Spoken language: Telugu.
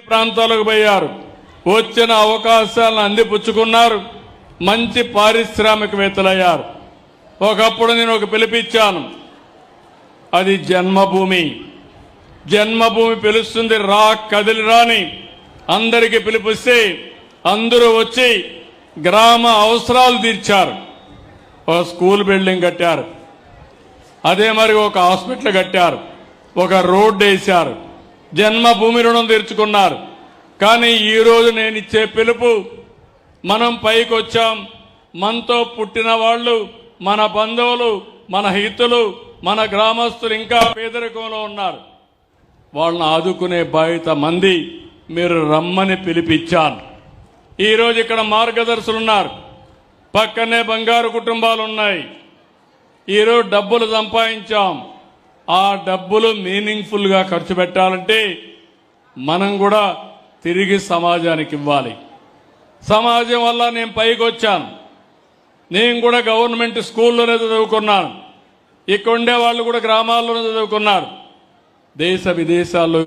ప్రాంతాలకు పోయారు. వచ్చిన అవకాశాలను అందిపుచ్చుకున్నారు. మంచి పారిశ్రామికవేత్తలయ్యారు. ఒకప్పుడు నేను ఒక పిలిపిచ్చాను అది జన్మభూమి. జన్మభూమి పిలుస్తుంది రా కదిలి రాని. అందరికి పిలిపిస్తే అందరూ వచ్చి గ్రామ అవసరాలు తీర్చారు. ఒక స్కూల్ బిల్డింగ్ కట్టారు. అదే మరి ఒక హాస్పిటల్ కట్టారు. ఒక రోడ్డు వేశారు. జన్మభూమి రుణం తీర్చుకున్నారు. కానీ ఈరోజు నేను ఇచ్చే పిలుపు మనం పైకి వచ్చాం. మనతో పుట్టిన వాళ్ళు మన బంధువులు మన హితులు మన గ్రామస్తులు ఇంకా పేదరికంలో ఉన్నారు. వాళ్ళని ఆదుకునే బాధ్యత మంది. మీరు రమ్మని పిలిపించాను. ఈరోజు ఇక్కడ మార్గదర్శులు ఉన్నారు పక్కనే బంగారు కుటుంబాలు ఉన్నాయి. ఈరోజు డబ్బులు సంపాదించాం. ఆ డబ్బులు మీనింగ్ఫుల్గా ఖర్చు పెట్టాలంటే మనం కూడా తిరిగి సమాజానికి ఇవ్వాలి. సమాజం వల్ల నేను పైకి వచ్చాను. నేను కూడా గవర్నమెంట్ స్కూల్లోనే చదువుకున్నాను. ఇక్కడ ఉండే వాళ్ళు కూడా గ్రామాల్లోనే చదువుకున్నారు. దేశ విదేశాల్లో